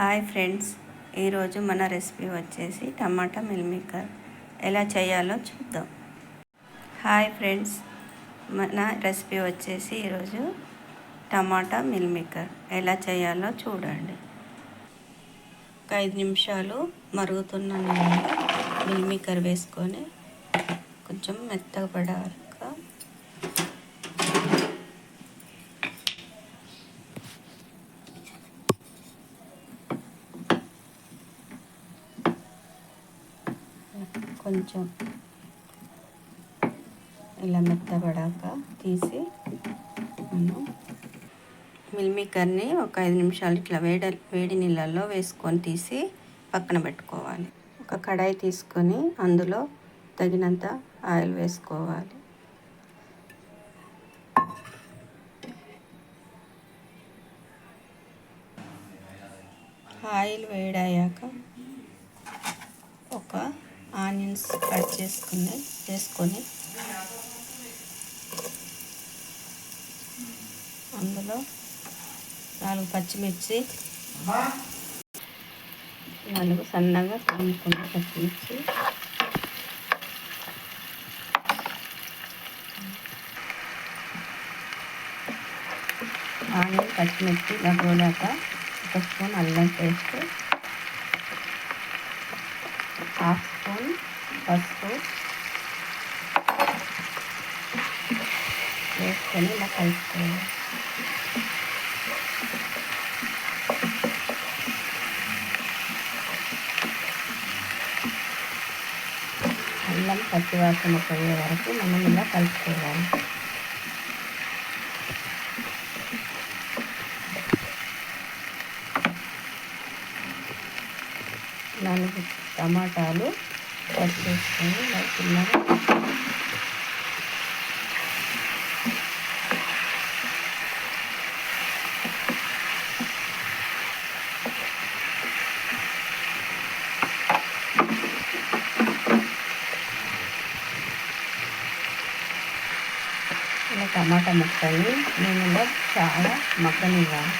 Hi friends. ఈరోజు మన recipe వచ్చేసి టమాటా మిల్ మేకర్. ఎలా చేయాలో చూద్దాం. Hi friends. మన రెసిపీ వచ్చేసి ఈరోజు టమాటా మిల్ మేకర్. ఎలా చేయాలో చూడండి. ఒక ఐదు నిమిషాలు మరుగుతున్న నీళ్ళలో మిల్ మేకర్ వేసుకొని కొంచెం మెత్తగా పడాలి. కొంచెం ఇలా మెత్తబడాక తీసి మనం మిల్ ఒక ఐదు నిమిషాలు ఇట్లా వేడ వేడి నీళ్ళల్లో వేసుకొని తీసి పక్కన పెట్టుకోవాలి. ఒక కడాయి తీసుకొని అందులో తగినంత ఆయిల్ వేసుకోవాలి. ఆయిల్ వేడయ్యాక ఒక ఆనియన్స్ కట్ చేసుకుని వేసుకొని అందులో నాలుగు పచ్చిమిర్చి నాలుగు సన్నగా తురుముకున్న పచ్చిమిర్చి. ఆనియన్ పచ్చిమిర్చి దగ్గరలాక ఒక స్పూన్ అల్లం పేస్ట్ హాఫ్ స్పూన్ పసుపు వేసుకొని ఇలా కలుపుకోవాలి అల్లం పచ్చివాసన పోయే వరకు మనం ఇలా కలుపుకోవాలి నాలుగు టమాటాలు కట్ చేసుకొని చిన్నగా టమాటా ముక్కల్ని నేను చాలా మగ్గనివ్వాలి.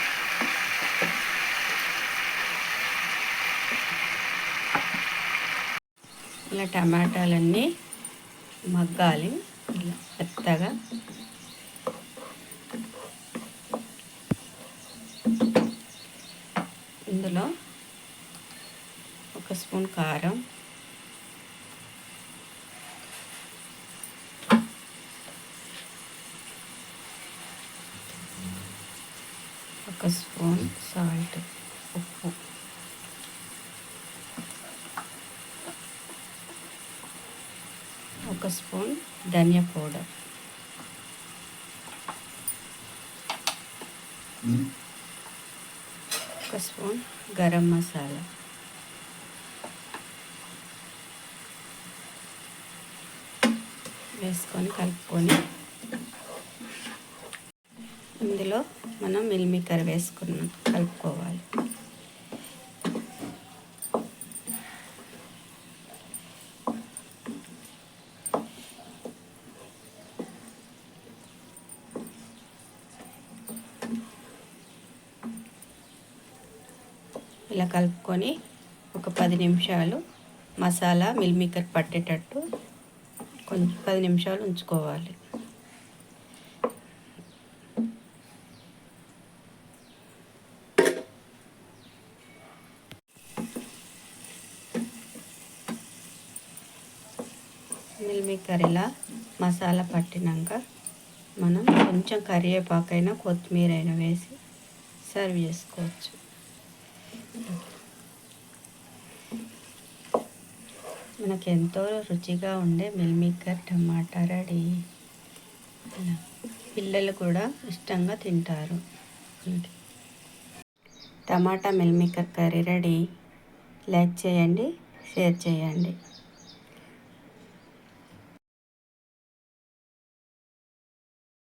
ఇలా టమాటాలన్నీ మగ్గాలి. ఇలా మెత్తగా. ఇందులో ఒక స్పూన్ కారం. ఒక స్పూన్ సాల్ట్ ఉప్పు. ఒక స్పూన్ ధనియా పౌడర్. ఒక స్పూన్ గరం మసాలా. వేసుకొని కలుపుకొని ఇందులో మనం మిల్మీకర్ వేసుకున్నాం కలుపుకోవాలి. ఇలా కలుపుకొని ఒక పది నిమిషాలు మసాలా మిల్మేకర్ పట్టేటట్టు కొంచెం పది నిమిషాలు ఉంచుకోవాలి. మిల్మేకర్ ఇలా మసాలా పట్టినాక మనం కొంచెం కరివేపాకైనా కొత్తిమీర అయినా వేసి సర్వ్ చేసుకోవచ్చు. మనకు ఎంతో రుచిగా ఉండే మిల్మిక్కర్ టమాటా రెడీ. పిల్లలు కూడా ఇష్టంగా తింటారు. Tomato మిల్మిక్కర్ curry ready. లైక్ చేయండి షేర్ చేయండి.